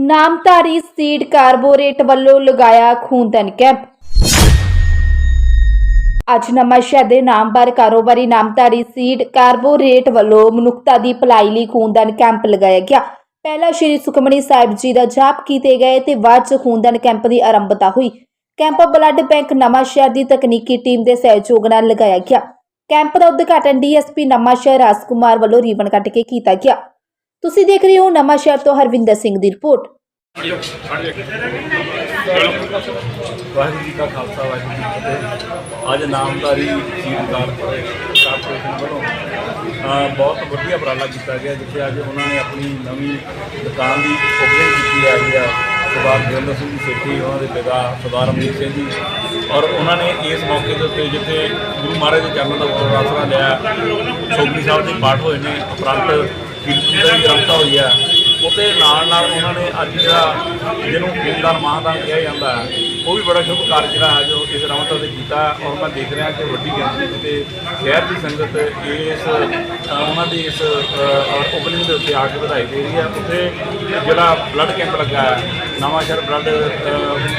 Namdhari seed ਕਾਰਬੋਰੇਟ ਵੱਲੋਂ ਲਗਾਇਆ ਖੂਨਦਾਨ ਕੈਂਪ। ਅੱਜ ਨਵਾਂਸ਼ਹਿਰ ਦੇ ਨਾਮਵਰ ਕਾਰੋਬਾਰੀ ਨਾਮਧਾਰੀ ਸੀਡ ਕਾਰਬੋਰੇਟ ਵੱਲੋਂ ਮਨੁੱਖਤਾ ਦੀ ਭਲਾਈ ਲਈ ਖੂਨਦਾਨ ਕੈਂਪ ਲਗਾਇਆ ਗਿਆ। ਪਹਿਲਾ ਸ਼੍ਰੀ ਸੁਖਮਣੀ ਸਾਹਿਬ ਜੀ ਦਾ ਜਾਪ ਕੀਤੇ ਗਏ ਤੇ ਬਾਅਦ ਚ ਖੂਨਦਾਨ ਕੈਂਪ ਦੀ ਆਰੰਭਤਾ ਹੋਈ। ਕੈਂਪ ਬਲੱਡ ਬੈਂਕ ਨਵਾਂਸ਼ਹਿਰ ਦੀ ਤਕਨੀਕੀ ਟੀਮ ਦੇ ਸਹਿਯੋਗ ਨਾਲ ਲਗਾਇਆ ਗਿਆ। ਕੈਂਪ ਦਾ ਉਦਘਾਟਨ ਡੀਐਸਪੀ ਨਵਾਂਸ਼ਹਿਰ ਰਾਜਕੁਮਾਰ ਵੱਲੋਂ ਰੀਬਨ ਕੱਟ ਕੇ ਕੀਤਾ ਗਿਆ। ਤੁਸੀਂ ਦੇਖ ਰਹੇ ਹੋ ਨਵਾਂਸ਼ਹਿਰ ਤੋਂ ਹਰਵਿੰਦਰ ਸਿੰਘ ਦੀ ਰਿਪੋਰਟ। ਵਾਹਿਗੁਰੂ ਜੀ ਕਾ ਖਾਲਸਾ ਵਾਹਿਗੁਰੂ ਜੀ ਕੀ ਫਤਿਹ। ਅੱਜ ਨਾਮਧਾਰੀ ਸੀਟ ਕਾਰਪੋਰੇਸ਼ਨ ਵੱਲੋਂ ਅ, ਬਹੁਤ ਵਧੀਆ ਉਪਰਾਲਾ ਕੀਤਾ ਗਿਆ ਜਿੱਥੇ ਅੱਜ ਉਹਨਾਂ ਨੇ ਆਪਣੀ ਨਵੀਂ ਦੁਕਾਨ ਦੀ ਓਪਨਿੰਗ ਕੀਤੀ ਹੈਗੀ ਆ ਸਰਦਾਰ ਗੁਰਿੰਦਰ ਸਿੰਘ ਜੀ ਸੇਠੀ ਉਹਨਾਂ ਦੇ ਪਿਤਾ ਸਰਦਾਰ ਅਮਰੀਕ ਸਿੰਘ ਜੀ। ਔਰ ਉਹਨਾਂ ਨੇ ਇਸ ਮੌਕੇ ਦੇ ਉੱਤੇ ਜਿੱਥੇ ਗੁਰੂ ਮਹਾਰਾਜ ਦੇ ਚਰਨਾਂ ਦਾ ਆਸਰਾ ਲਿਆ ਸੋਗਰੀ ਸਾਹਿਬ ਦੇ ਪਾਠ ਹੋਏ ਨੇ ਉਪਰੰਤ ਕੀਰਤਨ ਦੀ ਗ੍ਰੰਥਾ ਹੋਈ ਆ। ਉਹਦੇ ਨਾਲ ਨਾਲ ਉਹਨਾਂ ਨੇ ਅੱਜ ਜਿਹੜਾ ਜਿਹਨੂੰ ਖੂਨਦਾਨ ਮਹਾਦਾਨ ਕਿਹਾ ਜਾਂਦਾ ਹੈ, ਉਹ ਵੀ ਬੜਾ ਸ਼ੁਭ ਕਾਰਜ ਜਿਹੜਾ ਹੈ ਜੋ ਇਸ ਰਾਮਤਾ ਦੇ ਕੀਤਾ ਔਰ ਮੈਂ ਦੇਖ ਰਿਹਾ ਕਿ ਵੱਡੀ ਗਿਣਤੀ ਦੇ ਸ਼ਹਿਰ ਦੀ ਸੰਗਤ ਇਸ ਉਹਨਾਂ ਦੀ ਇਸ ਓਪਨਿੰਗ ਦੇ ਉੱਤੇ ਆ ਕੇ ਵਧਾਈ ਦੇ ਰਹੀ ਹੈ। ਉੱਥੇ ਜਿਹੜਾ ਬਲੱਡ ਕੈਂਪ ਲੱਗਾ ਹੈ, ਨਵਾਂ ਸ਼ਹਿਰ ਬਲੱਡ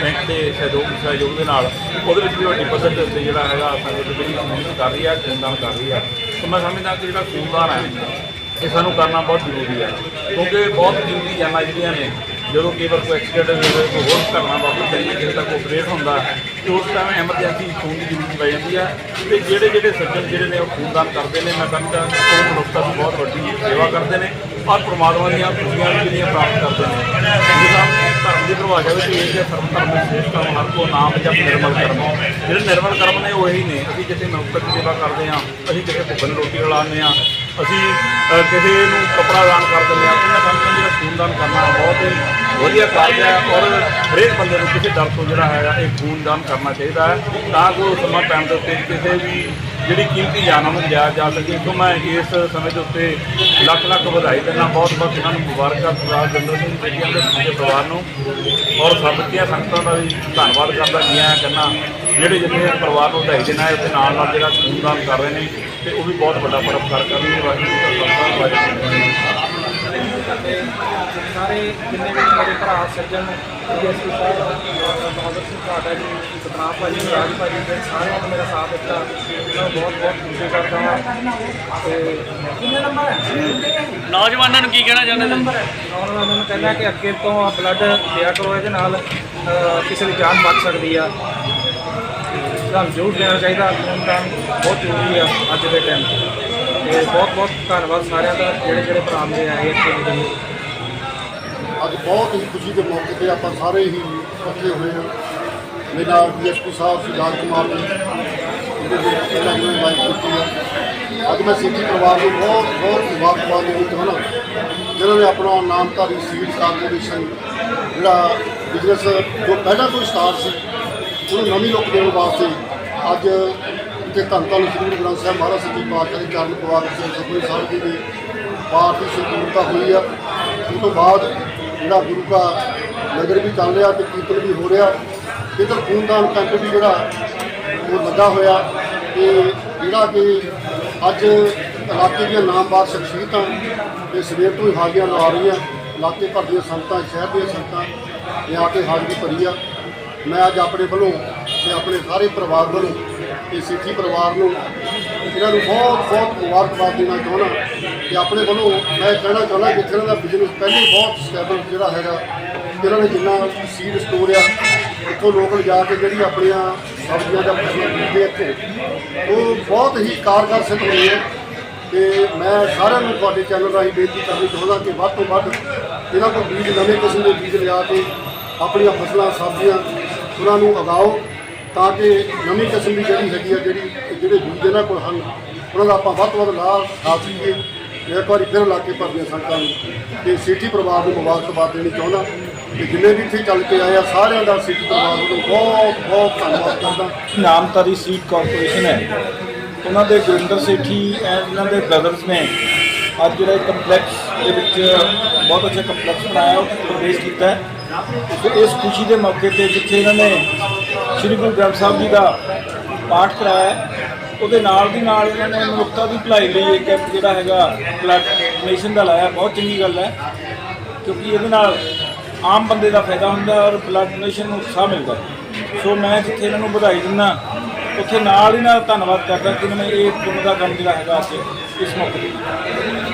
ਬੈਂਕ ਦੇ ਸਹਿਯੋਗ ਸਹਿਯੋਗ ਦੇ ਨਾਲ, ਉਹਦੇ ਵਿੱਚ ਵੀ ਵੱਡੀ ਪੱਧਰ ਦੇ ਉੱਤੇ ਜਿਹੜਾ ਹੈਗਾ ਸੰਗਤ ਜਿਹੜੀ ਕਰ ਰਹੀ ਹੈ, ਖੂਨਦਾਨ ਕਰ ਰਹੀ ਹੈ। ਤਾਂ ਮੈਂ ਸਮਝਦਾ ਕਿ ਜਿਹੜਾ ਖੂਨਦਾਨ ਹੈ ਇਹ ਸਾਨੂੰ ਕਰਨਾ ਬਹੁਤ ਜ਼ਰੂਰੀ ਹੈ। ਕਿਉਂਕਿ ਬਹੁਤ ਕੀਮਤੀ ਜਾਨਾਂ ਜਿਹੜੀਆਂ ਨੇ। ਜਦੋਂ ਕਈ ਵਾਰ ਕੋਈ ਐਕਸੀਡੈਂਟ ਹੋਵੇ, ਕੋਈ ਹੋਰ ਘਟਨਾ ਵਾਪਰ ਜਾਂਦੀ ਕਿਸੇ ਦਾ ਕੋਈ ਆਪਰੇਟ ਹੁੰਦਾ ਤੇ ਉਸ ਟਾਈਮ ਐਮਰਜੈਂਸੀ ਖੂਨ ਦੀ ਜ਼ਰੂਰਤ ਪੈ ਜਾਂਦੀ ਹੈ। ਤੇ ਜਿਹੜੇ ਜਿਹੜੇ ਸੱਜਣ ਜਿਹੜੇ ਨੇ ਉਹ ਖੂਨਦਾਨ ਕਰਦੇ ਨੇ। ਮੈਂ ਸਮਝਦਾ ਉਹ ਮਨੁੱਖਤਾ ਦੀ ਬਹੁਤ ਵੱਡੀ ਸੇਵਾ ਕਰਦੇ ਨੇ ਔਰ ਪ੍ਰਮਾਤਮਾ ਦੀਆਂ ਖੁਸ਼ੀਆਂ ਵੀ ਜਿਹੜੀਆਂ ਪ੍ਰਾਪਤ ਕਰਦੇ ਨੇ। ਜਿਵੇਂ ਧਰਮ ਦੀ ਪਰਿਭਾਸ਼ਾ ਵਿੱਚ ਇਹ ਹੈ ਸਰਵ ਧਰਮ ਦੇ ਸ੍ਰੇਸ਼ਟ ਧਰਮ ਹਰ ਕੋ ਨਾਮ ਜਪ ਨਿਰਮਲ ਕਰਮ। ਜਿਹੜੇ ਨਿਰਮਲ ਕਰਮ ਨੇ, ਉਹ ਇਹੀ ਨੇ। ਅਸੀਂ ਜਿੱਥੇ ਮਨੁੱਖਤਾ ਦੀ ਸੇਵਾ ਕਰਦੇ ਹਾਂ, ਅਸੀਂ ਕਿਸੇ ਭੁੱਖ ਨੂੰ ਰੋਟੀ ਖਿਲਾਉਂਦੇ ਹਾਂ ਅਸੀਂ ਕਿਸੇ ਨੂੰ ਕੱਪੜਾ ਦਾਨ ਕਰ ਦਿੰਦੇ ਹਾਂ ਉਹਨਾਂ ਸਾਨੂੰ ਜਿਹੜਾ ਖੂਨਦਾਨ ਕਰਨਾ ਬਹੁਤ ਹੀ ਵਧੀਆ ਕਾਰਜ ਹੈ ਔਰ ਹਰੇਕ ਬੰਦੇ ਨੂੰ ਕਿਸੇ ਡਰ ਤੋਂ ਜਿਹੜਾ ਹੈਗਾ ਇਹ ਖੂਨਦਾਨ ਕਰਨਾ ਚਾਹੀਦਾ ਹੈ ਤਾਂ ਕਿ ਉਹ ਸਮਾਂ ਟਾਈਮ ਦੇ ਉੱਤੇ ਕਿਸੇ ਵੀ ਜਿਹੜੀ ਕੀਮਤੀ ਜਾਨਾਂ ਨੂੰ ਲਿਆ ਜਾ ਸਕੇ। ਸੋ ਮੈਂ ਇਸ ਸਮੇਂ ਦੇ ਉੱਤੇ ਲੱਖ ਲੱਖ ਵਧਾਈ ਦਿੰਦਾ। ਬਹੁਤ ਬਹੁਤ ਇਹਨਾਂ ਨੂੰ ਮੁਬਾਰਕਾਂ ਸਰਦਾਰ ਜੰਦਰ ਸਿੰਘ ਬੇਟੀਆਂ ਦੇ ਪੂਰੇ ਪਰਿਵਾਰ ਨੂੰ। ਔਰ ਸਾਬਕੀਆਂ ਸੰਗਤਾਂ ਦਾ ਵੀ ਧੰਨਵਾਦ ਕਰਦਾ। ਜੀ ਆਇਆਂ ਕਰਨਾ ਜਿਹੜੇ ਜਿੰਨੇ ਪਰਿਵਾਰ ਨੂੰ ਵਧਾਈ ਦੇਣਾ ਹੈ ਉੱਤੇ ਨਾਲ ਨਾਲ ਜਿਹੜਾ ਖੂਨਦਾਨ ਕਰ ਰਹੇ ਨੇ, ਤੇ ਉਹ ਵੀ ਬਹੁਤ ਵੱਡਾ ਪਰਉਪਕਾਰ ਕਰ ਰਹੇ ਨੇ ਵਾਹਿਗੁਰੂ ਜੀ ਕਾ ਵਾਹਿਗੁਰੂ ਸਾਰੇ ਜਿੰਨੇ ਵੀ ਮੇਰੇ ਭਰਾ ਸੱਜਣ ਡੀਐਸਪੀ ਸਾਹਿਬ ਬਹਾਦਰ ਸਿੰਘ ਘਾਟਾ ਜੀ। ਸਤਨਾਮ ਭਾਜੀ ਰਾਜ ਭਾਜੀ ਦੇ ਸਾਰਿਆਂ ਨੇ ਮੇਰਾ ਸਾਥ ਦਿੱਤਾ। ਮੈਂ ਬਹੁਤ ਬਹੁਤ ਖੁਸ਼ੀ ਕਰਦਾ ਹਾਂ। ਤੇ ਕਿੰਨੇ ਨੰਬਰ ਹੈ ਨੌਜਵਾਨਾਂ ਨੂੰ ਕੀ ਕਹਿਣਾ ਚਾਹੁੰਦੇ ਤੁਸੀਂ? ਉਹਨਾਂ ਨੂੰ ਕਹਿੰਦਾ ਕਿ ਅੱਗੇ ਤੋਂ ਬਲੱਡ ਦਿਆ ਕਰੋ ਇਹਦੇ ਨਾਲ ਕਿਸੇ ਦੀ ਜਾਨ ਬਚ ਸਕਦੀ ਆ। ਤੇ ਜ਼ਰੂਰ ਦੇਣਾ ਚਾਹੀਦਾ। ਖੂਨਦਾਨ ਬਹੁਤ ਜ਼ਰੂਰੀ ਆ ਅੱਜ ਦੇ ਟਾਈਮ ਤੇ। ਬਹੁਤ ਬਹੁਤ ਧੰਨਵਾਦ ਸਾਰਿਆਂ ਦਾ ਜਿਹੜੇ ਜਿਹੜੇ ਭਰਾ ਮੇਰੇ ਆਏ ਇੱਥੇ ਅੱਜ ਬਹੁਤ ਹੀ ਖੁਸ਼ੀ ਦੇ ਮੌਕੇ ਤੇ ਆਪਾਂ ਸਾਰੇ ਹੀ ਇਕੱਠੇ ਹੋਏ ਹਾਂ। ਮੇਰੇ ਮੇਰਾ ਡੀਐਸਪੀ ਸਾਹਿਬ ਸਿਧਾਰਥ ਕੁਮਾਰ ਨੇ ਇਹਦੇ ਵਿੱਚ ਇਹਨਾਂ ਨੂੰ ਇਨਵਾਈਟ ਕੀਤੀ ਹੈ। ਅੱਜ ਮੈਂ ਸਿੱਖੀ ਪਰਿਵਾਰ ਨੂੰ ਬਹੁਤ ਬਹੁਤ ਮੁਬਾਰਕਬਾਦ ਦੇਣੀ ਚਾਹੁੰਦਾ ਜਿਨ੍ਹਾਂ ਨੇ ਆਪਣਾ ਨਾਮਧਾਰੀ ਸੀਡ ਕਾਰਪੋਰੇਸ਼ਨ ਜਿਹੜਾ ਬਿਜ਼ਨਸ ਜੋ ਪਹਿਲਾਂ ਤੋਂ ਸਟਾਰਟ ਸੀ, ਉਹਨੂੰ ਨਵੀਂ ਲੁੱਕ ਦੇਣ ਵਾਸਤੇ ਅੱਜ ਇੱਥੇ ਧੰਨ ਧੰਨ ਸ੍ਰੀ ਗੁਰੂ ਗ੍ਰੰਥ ਸਾਹਿਬ ਮਹਾਰਾਜ ਸੱਚੇ ਪਾਤਸ਼ਾਹ ਦੇ ਚਰਨ ਪਵਾਰ ਸਿੰਘ ਸੁਖਮਨੀ ਸਾਹਿਬ ਜੀ ਦੀ ਪਾਠ ਦੀ ਸੰਪੂਰਨਤਾ ਹੋਈ ਆ। ਉਸ ਤੋਂ ਬਾਅਦ ਜਿਹੜਾ ਗੁਰੂ ਦਾ ਨਗਰ ਵੀ ਚੱਲ ਰਿਹਾ ਤੇ ਕੀਰਤਨ ਵੀ ਹੋ ਰਿਹਾ। ਇੱਧਰ ਖੂਨਦਾਨ ਕੈਂਪ ਵੀ ਜਿਹੜਾ ਉਹ ਲੱਗਾ ਹੋਇਆ ਤੇ ਜਿਹੜਾ ਕਿ ਅੱਜ ਇਲਾਕੇ ਦੀਆਂ ਨਾਮਵਾਰ ਸ਼ਖਸੀਅਤਾਂ ਤੇ ਸਵੇਰ ਤੋਂ ਹੀ ਹਾਜ਼ਰੀਆਂ ਲਾ ਰਹੀਆਂ। ਇਲਾਕੇ ਭਰ ਦੀਆਂ ਸੰਗਤਾਂ, ਸ਼ਹਿਰ ਦੀਆਂ ਸੰਗਤਾਂ ਇਹ ਆ ਕੇ ਹਾਜ਼ਰੀ ਭਰੀ ਆ। ਮੈਂ ਅੱਜ ਆਪਣੇ ਵੱਲੋਂ ਤੇ ਆਪਣੇ ਸਾਰੇ ਪਰਿਵਾਰ ਵੱਲੋਂ ਤੇ ਸਿੱਖੀ ਪਰਿਵਾਰ ਨੂੰ ਇਹਨਾਂ ਨੂੰ ਬਹੁਤ ਬਹੁਤ ਮੁਬਾਰਕਬਾਦ ਦੇਣਾ ਚਾਹੁੰਦਾ ਕਿ ਆਪਣੇ ਵੱਲੋਂ ਮੈਂ ਕਹਿਣਾ ਚਾਹੁੰਦਾ ਕਿ ਇਹਨਾਂ ਦਾ ਬਿਜ਼ਨਸ ਪਹਿਲੇ ਬਹੁਤ ਸਟੇਬਲ ਜਿਹੜਾ ਹੈਗਾ ਇਹਨਾਂ ਨੇ ਜਿੰਨਾ ਸੀਡ ਸਟੋਰ ਆ, ਇੱਥੋਂ ਲੋਕ ਲਿਜਾ ਕੇ ਜਿਹੜੀ ਆਪਣੀਆਂ ਸਬਜ਼ੀਆਂ ਦਾ ਫਸਲਾਂ ਬੀਜਦੇ ਇੱਥੇ, ਉਹ ਬਹੁਤ ਹੀ ਕਾਰਗਰ ਸਿੱਧ ਹੋਈ ਹੈ ਤੇ ਮੈਂ ਸਾਰਿਆਂ ਨੂੰ ਤੁਹਾਡੇ ਚੈਨਲ ਰਾਹੀਂ ਬੇਨਤੀ ਕਰਨੀ ਚਾਹੁੰਦਾ ਕਿ ਵੱਧ ਤੋਂ ਵੱਧ ਇਹਨਾਂ ਕੋਲ ਬੀਜ, ਨਵੇਂ ਕਿਸਮ ਦੇ ਬੀਜ ਲਿਆ ਕੇ ਆਪਣੀਆਂ ਫਸਲਾਂ, ਸਬਜ਼ੀਆਂ, ਉਹਨਾਂ ਨੂੰ ਉਗਾਓ, ਤਾਂ ਕਿ ਨਵੀਂ ਕਿਸਮ ਦੀ ਜਿਹੜੀ ਹੈਗੀ ਆ, ਜਿਹੜੀ ਜਿਹੜੇ ਬੀਜ ਇਹਨਾਂ ਕੋਲ ਹਨ, ਉਹਨਾਂ ਦਾ ਆਪਾਂ ਵੱਧ ਤੋਂ ਵੱਧ ਲਾਭ ਖਾ ਸਕੀਏ। ਇੱਕ ਵਾਰੀ ਫਿਰ ਇਲਾਕੇ ਭਰ ਦੀਆਂ ਸੰਗਤਾਂ ਨੂੰ ਤੇ ਸਿੱਠੀ ਪਰਿਵਾਰ ਨੂੰ ਮੁਬਾਰਕਬਾਦ ਦੇਣੀ ਚਾਹੁੰਦਾ। ਕਿ ਜਿੰਨੇ ਵੀ ਇੱਥੇ ਚੱਲ ਕੇ ਆਏ ਆ, ਸਾਰਿਆਂ ਦਾ ਸਿੱਠੀ ਪਰਿਵਾਰ ਨੂੰ ਬਹੁਤ ਬਹੁਤ ਧੰਨਵਾਦ ਕਰਦਾ। ਨਾਮਧਾਰੀ ਸੀਟ ਕਾਰਪੋਰੇਸ਼ਨ ਹੈ। ਉਹਨਾਂ ਦੇ ਗੁਰਿੰਦਰ ਸੇਠੀ ਐਂਡ ਇਹਨਾਂ ਦੇ ਬ੍ਰਦਰਸ ਨੇ ਅੱਜ ਜਿਹੜਾ ਇੱਕ ਕੰਪਲੈਕਸ ਦੇ ਵਿੱਚ ਬਹੁਤ ਅੱਛਾ ਕੰਪਲੈਕਸ ਬਣਾਇਆ ਉਹ ਪ੍ਰਵੇਸ਼ ਕੀਤਾ ਹੈ। ਇਸ ਖੁਸ਼ੀ ਦੇ ਮੌਕੇ ਤੇ ਜਿੱਥੇ ਇਹਨਾਂ ਨੇ ਸ੍ਰੀ ਗੁਰੂ ਗ੍ਰੰਥ ਸਾਹਿਬ ਜੀ ਦਾ ਪਾਠ ਕਰਾਇਆ ਉਹਦੇ ਨਾਲ ਦੀ ਨਾਲ ਇਹਨਾਂ ਨੇ ਮਨੁੱਖਤਾ ਦੀ ਭਲਾਈ ਲਈ ਇੱਕ ਕੈਂਪ ਜਿਹੜਾ ਹੈਗਾ ਬਲੱਡ ਡੋਨੇਸ਼ਨ ਦਾ ਲਾਇਆ, ਬਹੁਤ ਚੰਗੀ ਗੱਲ ਹੈ, ਕਿਉਂਕਿ ਇਹਦੇ ਨਾਲ ਆਮ ਬੰਦੇ ਦਾ ਫਾਇਦਾ ਹੁੰਦਾ ਔਰ ਬਲੱਡ ਡੋਨੇਸ਼ਨ ਨੂੰ ਉਤਸ਼ਾਹ ਮਿਲਦਾ। ਸੋ ਮੈਂ ਜਿੱਥੇ ਇਹਨਾਂ ਨੂੰ ਵਧਾਈ ਦਿੰਦਾ, ਉੱਥੇ ਨਾਲ ਹੀ ਨਾਲ ਧੰਨਵਾਦ ਕਰਦਾ ਕਿ ਇਹਨਾਂ ਨੇ ਇਹ ਪੁੰਨ ਦਾ ਕੰਮ ਜਿਹੜਾ ਹੈਗਾ ਅੱਜ ਇਸ ਮੌਕੇ ਤੇ